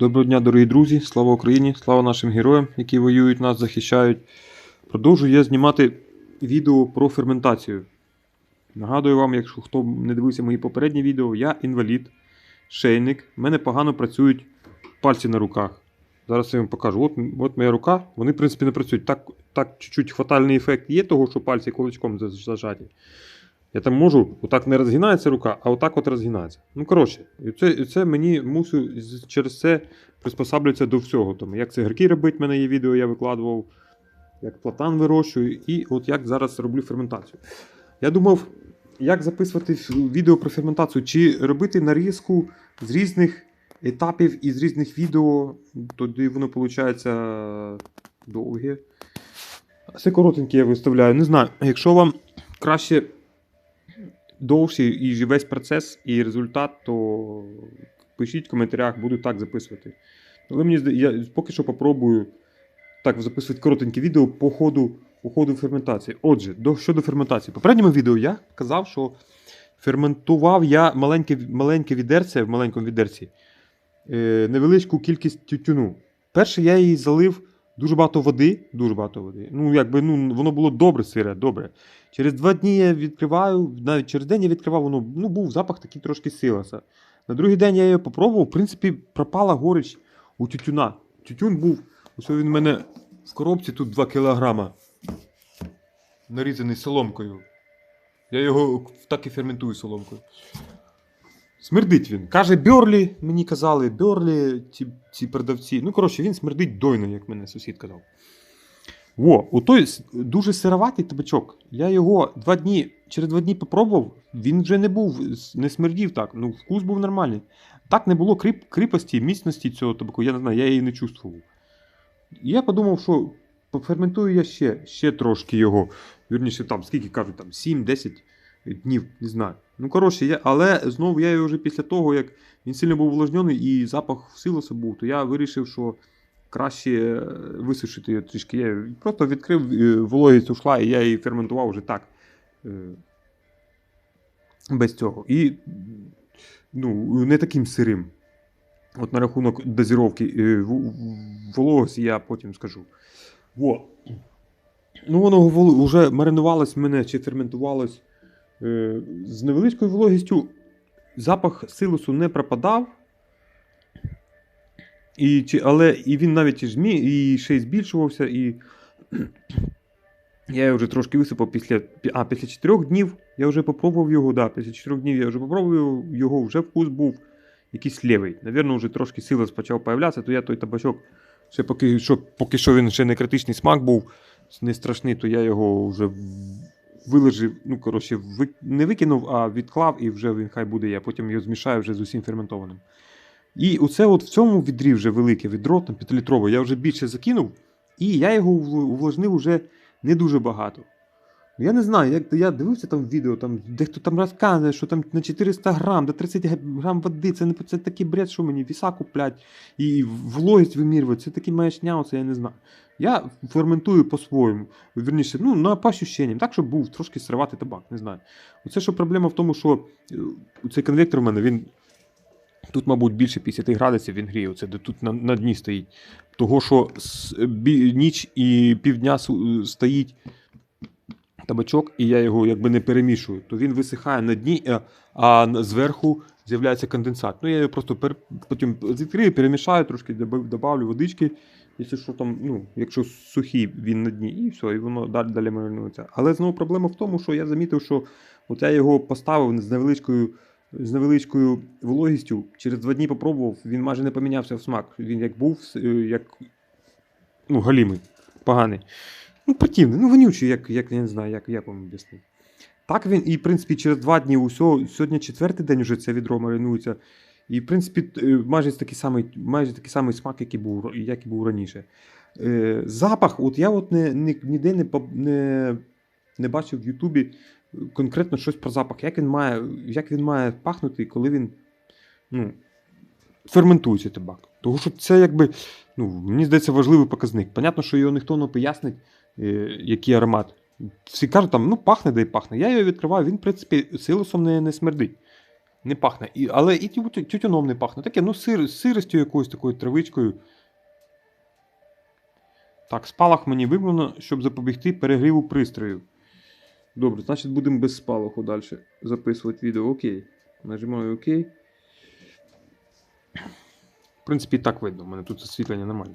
Доброго дня, дорогі друзі! Слава Україні! Слава нашим героям, які воюють нас, захищають. Продовжую я знімати відео про ферментацію. Нагадую вам, якщо хто не дивився мої попередні відео, я інвалід, шейник. У мене погано працюють пальці на руках. Зараз я вам покажу. От, от моя рука, вони, в принципі, не працюють. Так, так чуть-чуть фатальний ефект є того, що пальці кулачком зажаті. Я там можу, отак не розгинається рука, а отак от розгинається. Ну, коротше, і це, і це мені мусю через це приспосаблюється до всього. Тому як цигарки робити, в мене є відео, я викладував, як платан вирощую, і от як зараз роблю ферментацію. Я думав, як записувати відео про ферментацію, чи робити нарізку з різних етапів і з різних відео, тоді воно виходить довге. Це коротеньке я виставляю. Не знаю, якщо вам краще довший і весь процес, і результат, то пишіть в коментарях, буду так записувати. Але мені я поки що попробую так записувати коротеньке відео по ходу, по ходу ферментації. Отже, до, щодо ферментації. Попередньому відео я казав, що ферментував я маленьке, маленьке відерце в маленькому відерці, е, невеличку кількість тютюну. Перше я її залив дуже багато води, дуже багато води. Ну, якби ну, воно було добре сире, добре. Через два дні я відкриваю, навіть через день я відкривав, воно ну, був запах такий трошки силася. На другий день я його попробував, в принципі, пропала горіч у тютюна. Тютюн був, ось він у мене в коробці тут 2 кілограма. Нарізаний соломкою. Я його так і ферментую соломкою. Смердить він. Каже, Бьорлі, мені казали, Бьорлі, ці, ці продавці. Ну, коротше, він смердить дойно, як мене сусід казав. Во, у той дуже сироватий табачок. Я його два дні, через два дні попробував, він вже не був, не смердів так. Ну, вкус був нормальний. Так не було кріп, кріпості, міцності цього табаку, я не знаю, я її не чувствував. Я подумав, що поферментую я ще, ще трошки його. Вірніше, там, скільки кажуть, там 7-10 днів, не знаю. Ну, коротше, я, але знову я його вже після того, як він сильно був увлажнений і запах в силоса був, то я вирішив, що краще е, висушити його трішки. Я просто відкрив, е, вологість ушла, і я її ферментував вже так. е, Без цього. І ну, не таким сирим. От на рахунок дозіровки вологості я потім скажу. Во. Ну, воно вже маринувалось в мене чи ферментувалось з невеличкою вологістю. Запах силосу не пропадав. І, чи, але і він навіть і, жмі, і ще й збільшувався. І я вже трошки висипав після, а, після 4 днів. Я вже попробував його. Да, після 4 днів я вже попробував його, вже вкус був якийсь лівий. Навірно, вже трошки силос почав появлятися, то я той табачок, ще поки що, поки що він ще не критичний смак був, не страшний, то я його вже вилежив, ну, коротше, ви, не викинув, а відклав, і вже він хай буде. Я потім його змішаю вже з усім ферментованим. І оце от в цьому відрі вже велике відро, там 5-літрове, я вже більше закинув, і я його увлажнив вже не дуже багато. Ну, Я не знаю, як я дивився там відео, там дехто там розказує, що там на 400 грам, до 30 грам води, це не це такий бред, що мені віса куплять і вологість вимірювати, це такі маячня, оце я не знаю. Я ферментую по-своєму. Вірніше, ну, на, по ощущенням, так, щоб був трошки сироватий табак, не знаю. Оце що проблема в тому, що е, цей конвектор у мене, він тут, мабуть, більше 50 градусів він гріє, де тут на, на дні стоїть. Того, що с- бі- ніч і півдня стоїть табачок, і я його якби не перемішую, то він висихає на дні, а- а зверху з'являється конденсат. Ну, я його просто пер... потім відкрию, перемішаю, трошки добавлю водички. Якщо що там, ну, якщо сухий він на дні, і все, і воно далі, далі маринується. Але знову проблема в тому, що я замітив, що от я його поставив з невеличкою, з невеличкою вологістю, через два дні попробував, він майже не помінявся в смак. Він як був, е, як ну, галімий, поганий. Ну, противний, ну вонючий, як, як я не знаю, як, як вам об'яснити. Так він, і в принципі, через два дні усього, сьогодні четвертий день вже це відро маринується. І, в принципі, е, майже такий самий, майже такий самий смак, як і був, як і був раніше. Е, запах, от я от не, не, ніде не, не, не бачив в Ютубі конкретно щось про запах. Як він має, як він має пахнути, коли він ну, ферментується табак. Тому що це якби, ну, мені здається, важливий показник. Понятно, що його ніхто не пояснить, е, який аромат. Всі кажуть, там, ну, пахне, да й пахне. Я його відкриваю, він, в принципі, силосом не, не смердить. Не пахне. І, але і тю- тю- тютюном не пахне. Таке, ну, сир, з сиростю якоюсь такою травичкою. Так, спалах мені вимкнено, щоб запобігти перегріву пристрою. Добре, значить будемо без спалаху далі записувати відео. Окей. Нажимаю ОК. В принципі, так видно, у мене тут освітлення нормальне.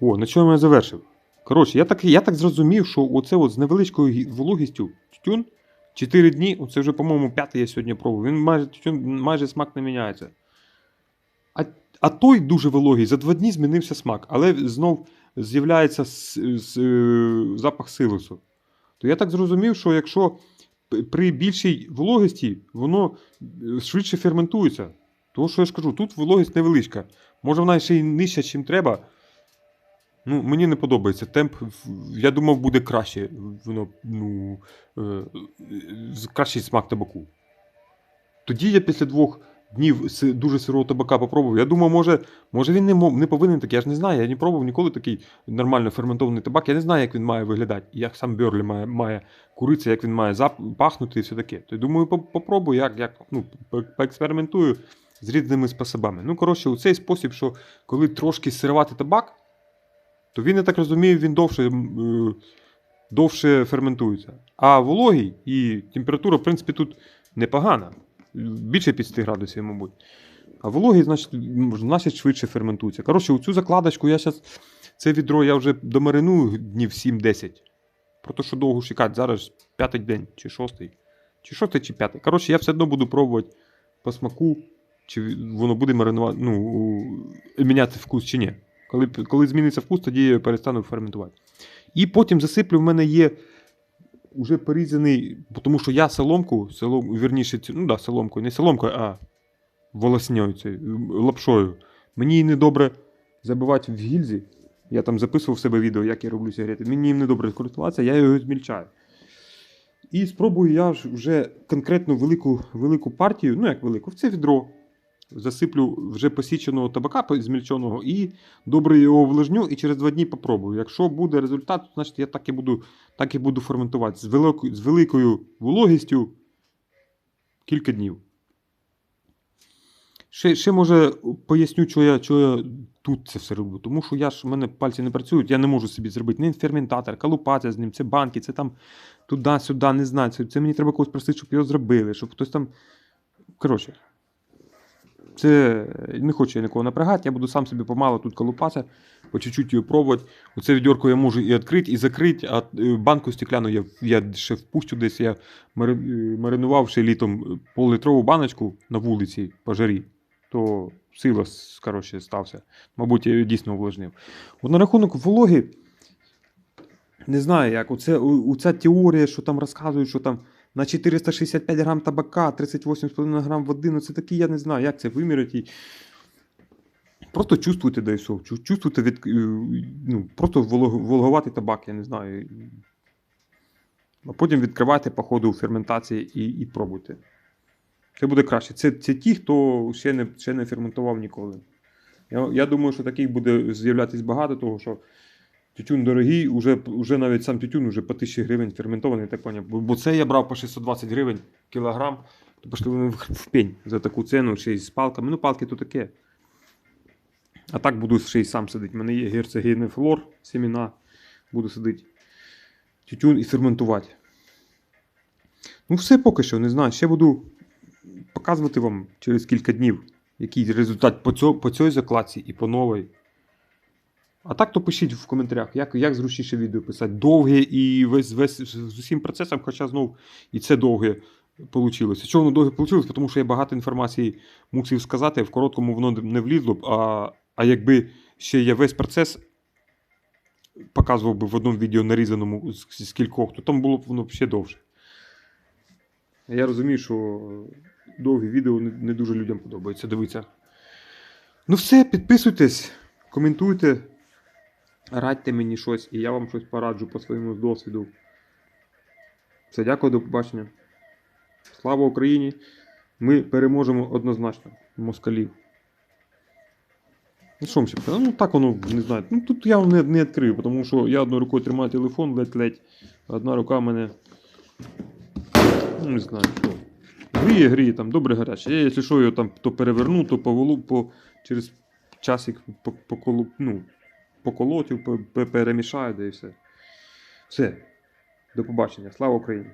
О, на чому я завершив? Коротше, я так, я так зрозумів, що оце от з невеличкою вологістю тютюн 4 дні, оце вже, по-моєму, п'ятий я сьогодні пробував. Він майже тютюн, майже смак не міняється. А, а той дуже вологий, за 2 дні змінився смак, але знов з'являється е, запах силосу. То я так зрозумів, що якщо при більшій вологості воно е, швидше ферментується. Тому що я ж кажу, тут вологість невеличка. Може вона ще й нижча, чим треба. Ну, мені не подобається. Темп, я думав, буде краще. Воно, ну, е, кращий смак табаку. Тоді я після двох днів дуже сирого табака попробував. Я думав, може, може він не, не повинен такий. Я ж не знаю, я не пробував ніколи такий нормально ферментований табак. Я не знаю, як він має виглядати, як сам Берлі має, має куритися, як він має зап- пахнути і все таке. То я думаю, по- попробую, як, як ну, поекспериментую з різними способами. Ну, коротше, у цей спосіб, що коли трошки сирувати табак, то він, я так розумію, він довше, е, довше ферментується. А вологий і температура, в принципі, тут непогана. Більше 50 градусів, мабуть. А вологий, значить, значить швидше ферментується. Коротше, у цю закладочку я зараз. Це відро я вже домариную днів 7-10. Про те, що довго чекати. Зараз п'ятий день, чи шостий. Чи шостий, чи п'ятий. Коротше, я все одно буду пробувати по смаку, чи воно буде маринувати, ну, міняти вкус чи ні. Коли, коли зміниться вкус, тоді я перестану ферментувати. І потім засиплю, в мене є вже порізаний, тому що я соломку, солом, вірніше, ну да, соломкою, не соломкою, а волосньою, цією, лапшою. Мені її недобре забивати в гільзі. Я там записував в себе відео, як я роблю сигарети. Мені їм недобре користуватися, я його змільчаю. І спробую я вже конкретну велику, велику партію, ну як велику, в це відро. Засиплю вже посіченого табака змільченого і добре його увлажню і через два дні попробую. Якщо буде результат, значить я так і буду, так і буду ферментувати з великою, з великою вологістю кілька днів. Ще, ще може поясню, що я, що я тут це все роблю. Тому що я ж, у мене пальці не працюють, я не можу собі зробити ні ферментатор, калупація з ним, це банки, це там туди-сюди, не знаю. Це мені треба когось просити, щоб його зробили, щоб хтось там. Коротше. Це не хочу я нікого напрягати, я буду сам собі помало тут колупатися, по чуть-чуть її пробувати. Оце відьорко я можу і відкрити, і закрити, а е, банку стекляну я, я ще впущу десь. Я е, маринував ще літом пол-літрову баночку на вулиці по жарі, то сила коротше, стався. Мабуть, я її дійсно увлажнив. От на рахунок вологи, не знаю, як оце, оця теорія, що там розказують, що там на 465 грам табака, 38,5 грам води, ну це таке, я не знаю, як це виміряти. І... Просто чувствуйте. Чу- Чувствуйте від, е, ну, просто волог, табак, я не знаю. А потім відкривайте по ходу ферментації і, і пробуйте. Це буде краще. Це, це ті, хто ще не, ще не ферментував ніколи. Я, я думаю, що таких буде з'являтися багато, того що тютюн дорогий, уже, уже навіть сам тютюн уже по 1000 гривень ферментований, так поняв. Бо, це я брав по 620 гривень кілограм, то пішли вони в, пень за таку ціну, ще й з палками. Ну, палки то таке. А так буду ще й сам сидіти. У мене є герцогінний флор, семена. Буду сидіти. Тютюн і ферментувати. Ну, все поки що, не знаю. Ще буду показувати вам через кілька днів, який результат по, цьо, по цій закладці і по новій. А так то пишіть в коментарях, як, як зручніше відео писати. Довге і весь, весь з усім процесом, хоча знов і це довге вийшло. Чого воно довге вийшло? Тому що я багато інформації мусив сказати, в короткому воно не влізло б. А, а якби ще я весь процес показував би в одному відео нарізаному з, кількох, то там було б воно ще довше. Я розумію, що довгі відео не, дуже людям подобається дивитися. Ну все, підписуйтесь, коментуйте, радьте мені щось і я вам щось пораджу по своєму досвіду. Все, дякую, до побачення. Слава Україні! Ми переможемо однозначно москалів. Ну що ще Ну так воно не знаю. Ну Тут я не не відкрию, тому що я одною рукою тримаю телефон ледь-ледь. Одна рука в мене. Ну не знаю що. Гріє, гріє, там добре гаряче. Я, якщо його там то переверну, то поволу по через часик по, по ну, Поколотів, перемішаю, да і все. Все. До побачення. Слава Україні!